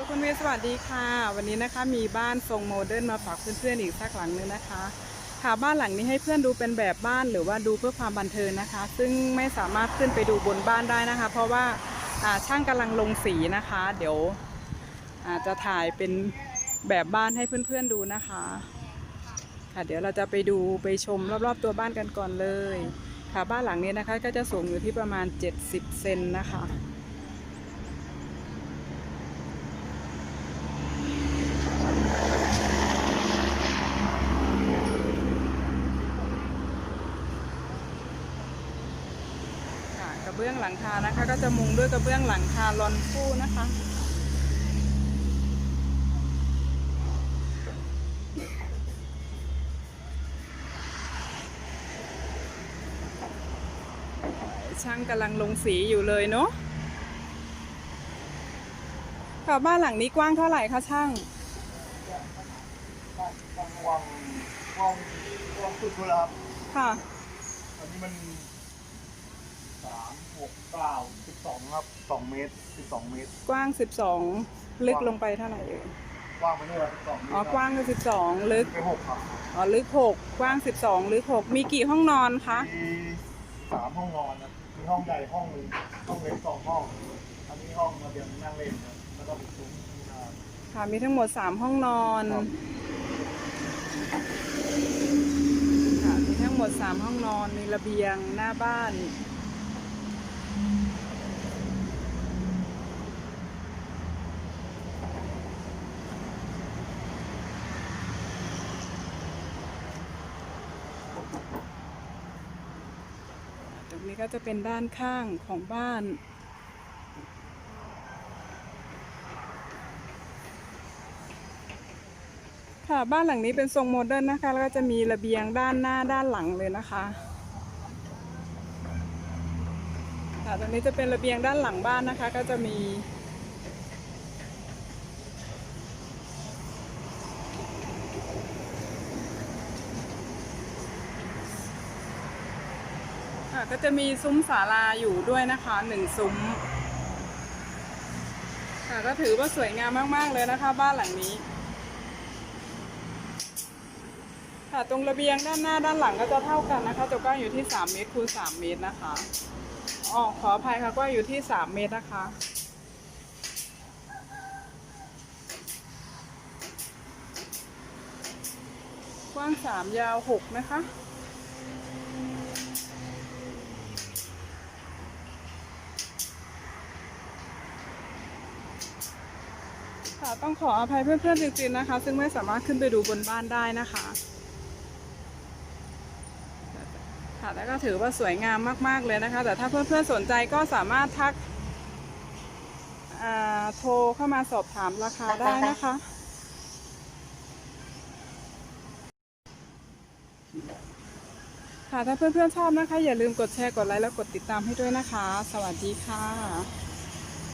ก็คุณเวียสวัสดีค่ะ วันนี้นะคะมีบ้านทรงโมเดิร์นมาฝากเพื่อนๆอีกสักหลังนึงนะคะค่ะบ้านหลังนี้ให้เพื่อนดูเป็นแบบบ้านหรือว่าดูเพื่อความบันเทิงนะคะ ซึ่งไม่สามารถขึ้นไปดูบนบ้านได้นะคะ เพราะว่าช่างกำลังลงสีนะคะ เดี๋ยวอาจจะถ่ายเป็นแบบบ้านให้เพื่อนๆดูนะคะ ค่ะเดี๋ยวเราจะไปดูไปชมรอบๆตัวบ้านกันก่อนเลย ค่ะบ้านหลังนี้นะคะก็จะสูงอยู่ที่ประมาณ 70 เซนนะคะ ค่ะกระ เบื้องหลังคานะคะ ก็จะมุงด้วยกระเบื้องหลังคาลอนคู่นะคะช่างกำลังลงสีอยู่เลยเนาะค่ะบ้านหลังนี้กว้างเท่าไหร่คะช่างวางวางวางวางสุดเลยครับค่ะ อันนี้มันสาม หกเก้าสิบสองครับสองเมตรสิบสองเมตร กว้าง 12 ลึกลงไปเท่าไหร่เอ่ยกว้างไปเท่าไหร่สองเมตรอ๋อกว้างคือ12 ลึกไปหกครับอ๋อลึก 6 กว้าง 12 ลึก 6 มีกี่ห้องนอนคะ มีสามห้องนอนนะมีห้องใหญ่ห้องหนึ่งห้องเล็กสองห้องอันนี้ห้องระเบียงนั่งเล่นครับแล้วก็มีซุ้มมีนาค่ะมีทั้งหมด 3 ห้องนอนครับค่ะมีทั้งหมด 3 ห้องนอนมีระเบียงหน้าบ้าน ตรงนี้ก็จะเป็นด้านข้างของบ้านค่ะบ้านหลังนี้เป็นทรงโมเดิร์นนะคะ แล้วก็จะมีระเบียงด้านหน้าด้านหลังเลยนะคะ ค่ะตรงนี้จะเป็นระเบียงด้านหลังบ้านนะคะ ก็จะมีค่ะก็จะมีซุ้มศาลาอยู่ด้วยนะคะหนึ่งซุ้มค่ะก็ถือว่าสวยงามมาก ๆ เลยนะคะ บ้านหลังนี้ค่ะตรงระเบียงด้านหน้าด้านหลังก็จะเท่ากันนะคะจะกว้างอยู่ที่ 3 เมตรคูณ3เมตรนะคะ อ๋อขออภัยค่ะกว้างอยู่ที่3เมตรนะคะกว้าง3ยาว6นะคะ ค่ะต้องขออภัยเพื่อนๆจริงๆนะคะ ซึ่งไม่สามารถขึ้นไปดูบนบ้านได้นะคะ ค่ะแล้วก็ถือว่าสวยงามมากๆเลยนะคะ แต่ถ้าเพื่อนๆสนใจก็สามารถทักอ่าโทรเข้ามาสอบถามราคาได้นะคะ ค่ะถ้าเพื่อนๆชอบนะคะ อย่าลืมกดแชร์กดไลค์แล้วกดติดตามให้ด้วยนะคะ สวัสดีค่ะ